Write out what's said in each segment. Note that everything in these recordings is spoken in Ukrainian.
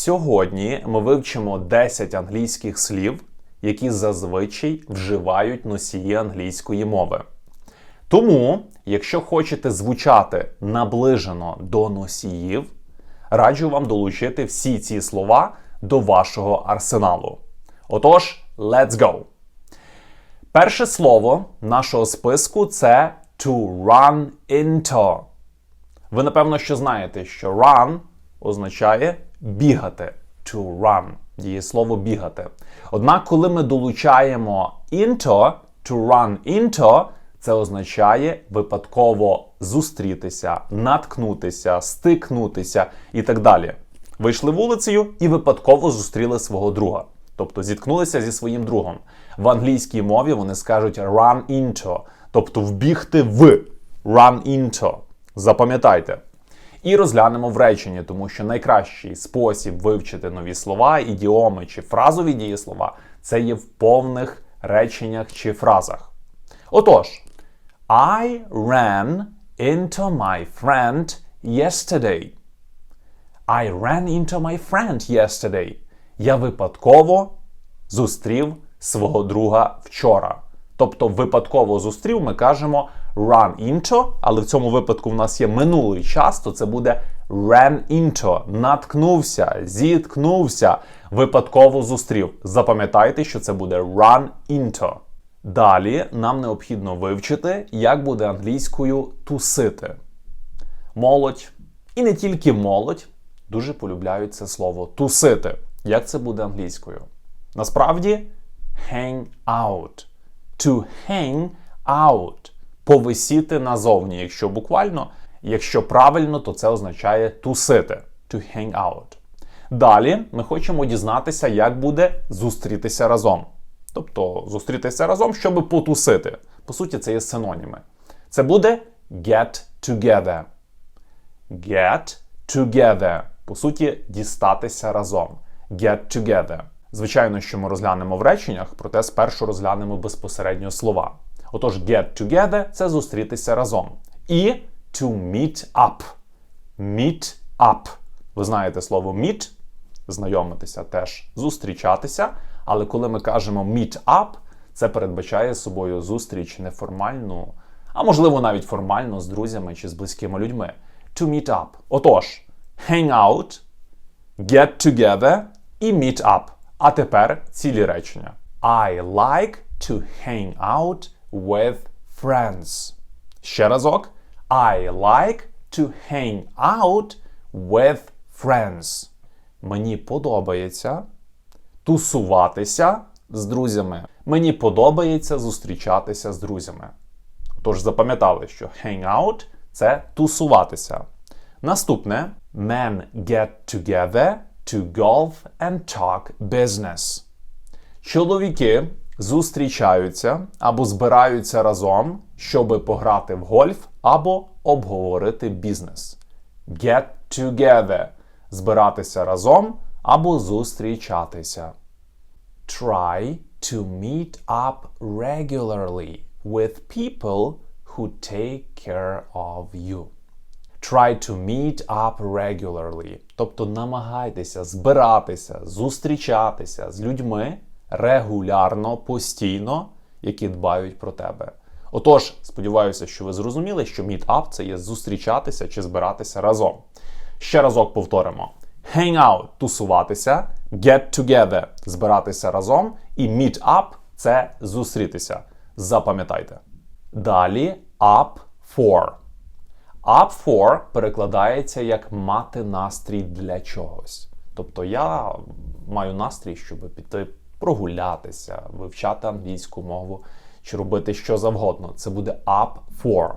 Сьогодні ми вивчимо 10 англійських слів, які зазвичай вживають носії англійської мови. Тому, якщо хочете звучати наближено до носіїв, раджу вам долучити всі ці слова до вашого арсеналу. Отож, let's go! Перше слово нашого списку це to run into. Ви напевно що знаєте, що run означає бігати. To run дієслово бігати. Однак, коли ми долучаємо into, to run into, це означає випадково зустрітися, наткнутися, стикнутися і так далі. Вийшли вулицею і випадково зустріли свого друга. Тобто зіткнулися зі своїм другом. В англійській мові вони скажуть run into, тобто вбігти в run into. Запам'ятайте. І розглянемо в реченні, тому що найкращий спосіб вивчити нові слова, ідіоми чи фразові дієслова це є в повних реченнях чи фразах. Отож, I ran into my friend yesterday. I ran into my friend yesterday. Я випадково зустрів свого друга вчора. Тобто, випадково зустрів, ми кажемо run into, але в цьому випадку в нас є минулий час, то це буде ran into. Наткнувся, зіткнувся, випадково зустрів. Запам'ятайте, що це буде run into. Далі нам необхідно вивчити, як буде англійською тусити. Молодь, і не тільки молодь, дуже полюбляють це слово тусити. Як це буде англійською? Насправді hang out. To hang out. Повисіти назовні. Якщо буквально, якщо правильно, то це означає тусити. To hang out. Далі ми хочемо дізнатися, як буде зустрітися разом. Тобто зустрітися разом, щоб потусити. По суті, це є синоніми. Це буде get together. Get together. По суті, дістатися разом. Get together. Звичайно, що ми розглянемо в реченнях, проте спершу розглянемо безпосередньо слова. Отож, get together це зустрітися разом. І to meet up. Meet up. Ви знаєте слово meet, знайомитися теж зустрічатися. Але коли ми кажемо meet up, це передбачає собою зустріч неформальну, а можливо навіть формально з друзями чи з близькими людьми. To meet up. Отож, hang out, get together і meet up. А тепер цілі речення. I like to hang out with friends. Ще разок. I like to hang out with friends. Мені подобається тусуватися з друзями. Мені подобається зустрічатися з друзями. Тож запам'ятали, що hang out – це тусуватися. Наступне men get together to golf and talk business. Чоловіки зустрічаються або збираються разом, щоби пограти в гольф або обговорити бізнес. Get together збиратися разом або зустрічатися. Try to meet up regularly with people who take care of you. Try to meet up regularly. Тобто намагайтеся збиратися, зустрічатися з людьми регулярно, постійно, які дбають про тебе. Отож, сподіваюся, що ви зрозуміли, що meet up – це є зустрічатися чи збиратися разом. Ще разок повторимо: hang out – тусуватися, get together – збиратися разом, і meet up – це зустрітися. Запам'ятайте. Далі up for. Up for перекладається як мати настрій для чогось. Тобто я маю настрій, щоб піти прогулятися, вивчати англійську мову чи робити що завгодно. Це буде up for.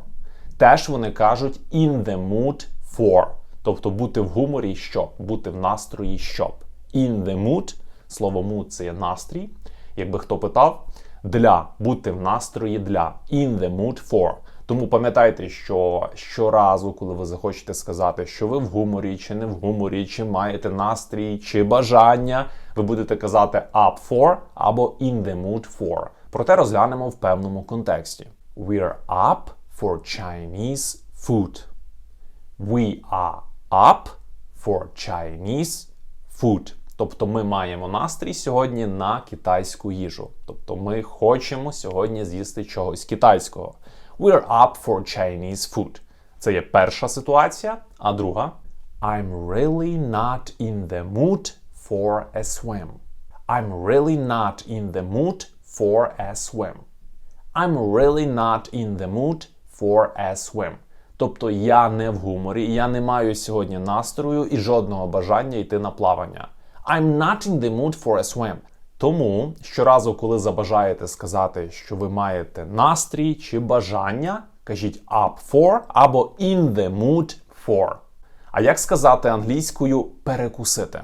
Теж вони кажуть in the mood for. Тобто бути в гуморі щоб, бути в настрої щоб. In the mood, слово mood це є настрій. Якби хто питав, для бути в настрої для. In the mood for. Тому пам'ятайте, що щоразу, коли ви захочете сказати, що ви в гуморі, чи не в гуморі, чи маєте настрій, чи бажання, ви будете казати up for або in the mood for. Проте розглянемо в певному контексті. We're up for Chinese food. We are up for Chinese food. Тобто ми маємо настрій сьогодні на китайську їжу. Тобто ми хочемо сьогодні з'їсти чогось китайського. We're up for Chinese food. Це є перша ситуація. А друга I'm really not in the mood for a swim. I'm really not in the mood for a swim. I'm really not in the mood for a swim. Тобто я не в гуморі, я не маю сьогодні настрою і жодного бажання йти на плавання. I'm not in the mood for a swim. Тому щоразу, коли забажаєте сказати, що ви маєте настрій чи бажання, кажіть up for або in the mood for. А як сказати англійською перекусити?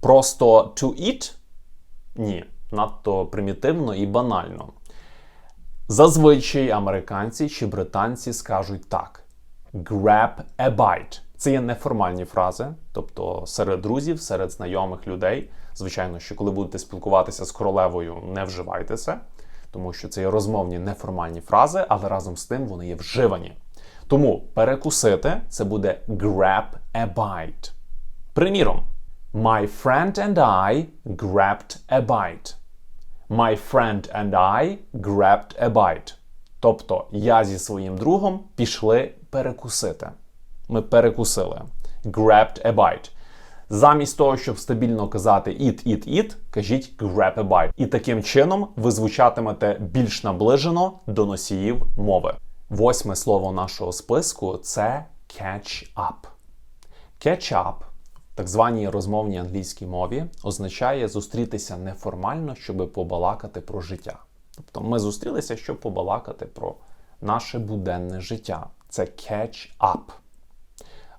Просто to eat? Ні, надто примітивно і банально. Зазвичай американці чи британці скажуть так: grab a bite. Це є неформальні фрази, тобто серед друзів, серед знайомих людей. Звичайно, що коли будете спілкуватися з королевою, не вживайте це, тому що це є розмовні неформальні фрази, але разом з тим вони є вживані. Тому перекусити це буде grab a bite. Приміром, My friend and I grabbed a bite. My friend and I grabbed a bite. Тобто я зі своїм другом пішли перекусити. Ми перекусили. Grabbed a bite. Замість того, щоб стабільно казати eat, eat, eat, кажіть grab a bite. І таким чином ви звучатимете більш наближено до носіїв мови. Восьме слово нашого списку це catch up. Catch up в так званій розмовній англійській мові означає зустрітися неформально, щоб побалакати про життя. Тобто ми зустрілися, щоб побалакати про наше буденне життя. Це catch up.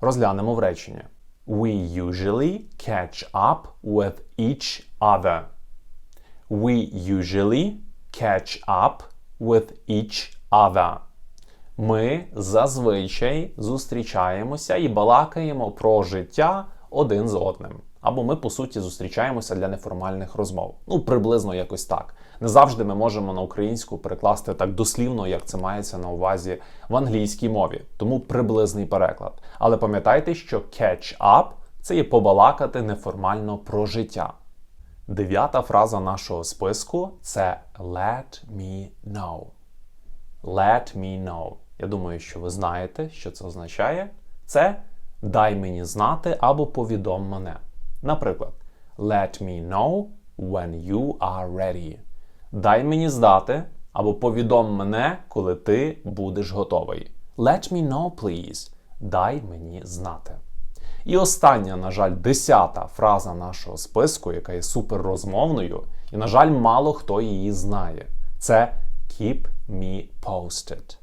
Розглянемо в реченні. We usually catch up with each other. We usually catch up with each other. Ми зазвичай зустрічаємося і балакаємо про життя один з одним. Або ми, по суті, зустрічаємося для неформальних розмов. Ну, приблизно якось так. Не завжди ми можемо на українську перекласти так дослівно, як це мається на увазі в англійській мові, тому приблизний переклад. Але пам'ятайте, що catch up це є побалакати неформально про життя. Дев'ята фраза нашого списку це let me know. Let me know. Я думаю, що ви знаєте, що це означає. Це дай мені знати або повідом мене. Наприклад, let me know when you are ready. Дай мені знати або повідом мене, коли ти будеш готовий. Let me know, please. Дай мені знати. І остання, на жаль, десята фраза нашого списку, яка є суперрозмовною, і, на жаль, мало хто її знає. Це keep me posted.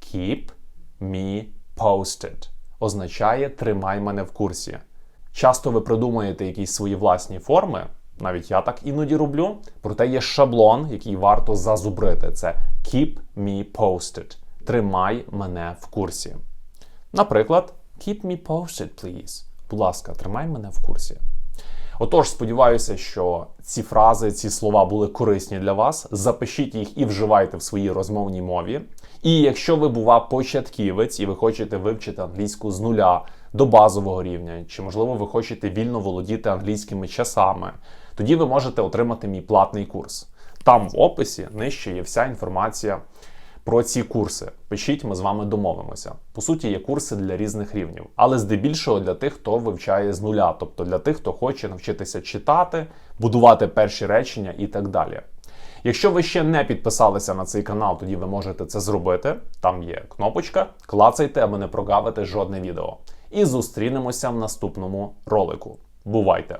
Keep me posted означає тримай мене в курсі. Часто ви придумуєте якісь свої власні форми, навіть я так іноді роблю, проте є шаблон, який варто зазубрити. Це keep me posted. Тримай мене в курсі. Наприклад, keep me posted, please. Будь ласка, тримай мене в курсі. Отож, сподіваюся, що ці фрази, ці слова були корисні для вас. Запишіть їх і вживайте в своїй розмовній мові. І якщо ви, бува, початківець і ви хочете вивчити англійську з нуля до базового рівня, чи, можливо, ви хочете вільно володіти англійськими часами, тоді ви можете отримати мій платний курс. Там в описі нижче є вся інформація про ці курси. Пишіть, ми з вами домовимося. По суті, є курси для різних рівнів, але здебільшого для тих, хто вивчає з нуля, тобто для тих, хто хоче навчитися читати, будувати перші речення і так далі. Якщо ви ще не підписалися на цей канал, тоді ви можете це зробити. Там є кнопочка, клацайте, аби не прогавити жодне відео. І зустрінемося в наступному ролику. Бувайте!